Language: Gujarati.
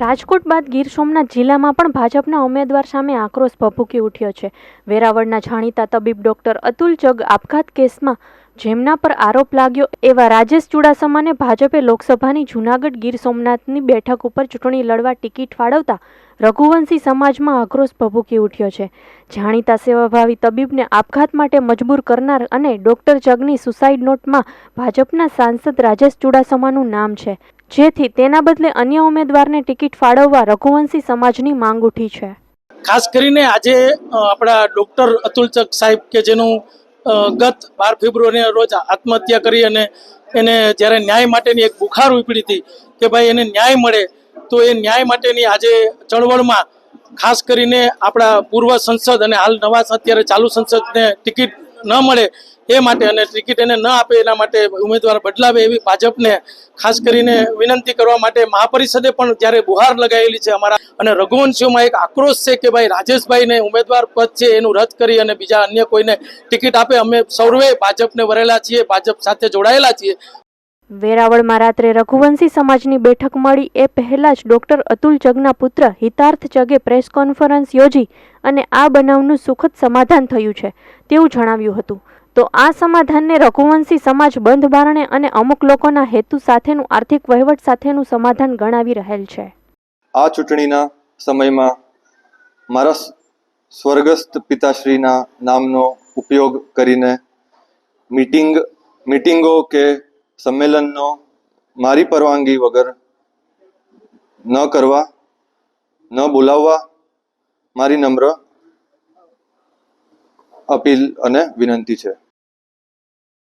રાજકોટ બાદ ગીર સોમનાથ જિલ્લામાં પણ ભાજપના ઉમેદવાર સામે આક્રોશ ભભૂકી ઉઠ્યો છે. વેરાવળના જાણીતા તબીબ ડોક્ટર અતુલ જગ આપઘાત કેસમાં જેમના પર આરોપ લાગ્યો એવા રાજેશ ચુડાસમાને ભાજપે લોકસભાની જૂનાગઢ ગીર સોમનાથની બેઠક ઉપર ચૂંટણી લડવા ટિકિટ ફાળવતા રઘુવંશી સમાજમાં આક્રોશ ભભૂકી ઉઠ્યો છે. જાણીતા સેવાભાવી તબીબને આપઘાત માટે મજબૂર કરનાર અને ડોક્ટર જગની સુસાઇડ નોટમાં ભાજપના સાંસદ રાજેશ ચુડાસમાનું નામ છે. જેથી તેના બદલે અન્ય ઉમેદવારને ટિકિટ ફાળવવા રઘુવંશી સમાજની માંગ ઉઠી છે. ખાસ કરીને આજે આપણા ડૉક્ટર અતુલ ચક સાહેબ કે જેનું ગત બાર ફેબ્રુઆરીના રોજ આત્મહત્યા કરી અને એને જ્યારે ન્યાય માટેની એક બુખાર ઉપડી હતી કે ભાઈ એને ન્યાય મળે, તો એ ન્યાય માટેની આજે ચળવળમાં ખાસ કરીને આપણા પૂર્વ સંસદ અને હાલ નવા અત્યારે ચાલુ સંસદને ટિકિટ ન મળે એ માટે અને ટિકિટ એને ન આપે એના માટે ઉમેદવાર બદલાવે એવી ભાજપને ખાસ કરીને વિનંતી કરવા માટે મહાપરિષદે પણ જ્યારે બુહાર લગાવેલી છે અમારા અને રઘુવંશીઓમાં એક આક્રોશ છે કે ભાઈ રાજેશભાઈને ઉમેદવાર પદ છે એનું રદ કરી અને બીજા અન્ય કોઈને ટિકિટ આપે, અમે સૌએ ભાજપને વરેલા છીએ, ભાજપ સાથે જોડાયેલા છીએ. વેરાવળમાં રાત્રે રઘુવંશી સમાજની બેઠક મળી, એ પહેલા જ ડોક્ટર અતુલ જગના પુત્ર હિતાર્થ જગે પ્રેસ કોન્ફરન્સ યોજી અને આ બનાવનું સુખદ સમાધાન થયું છે, તેવું જણાવ્યું હતું. તો આ સમાધાનને રઘુવંશી સમાજ બંધ બારણે અને અમુક લોકોના હેતુ સાથેનું આર્થિક વહીવટ સાથેનું સમાધાન ગણાવી રહેલ છે. આ ચૂંટણીના સમયમાં મારા સ્વર્ગસ્થ પિતાશ્રીના નામનો ઉપયોગ કરીને મીટિંગ, મીટિંગો કે સંમેલનનો મારી પરવાનગી વગર ન કરવા, ન બોલાવવા મારી નમ્ર અપીલ અને વિનંતી છે.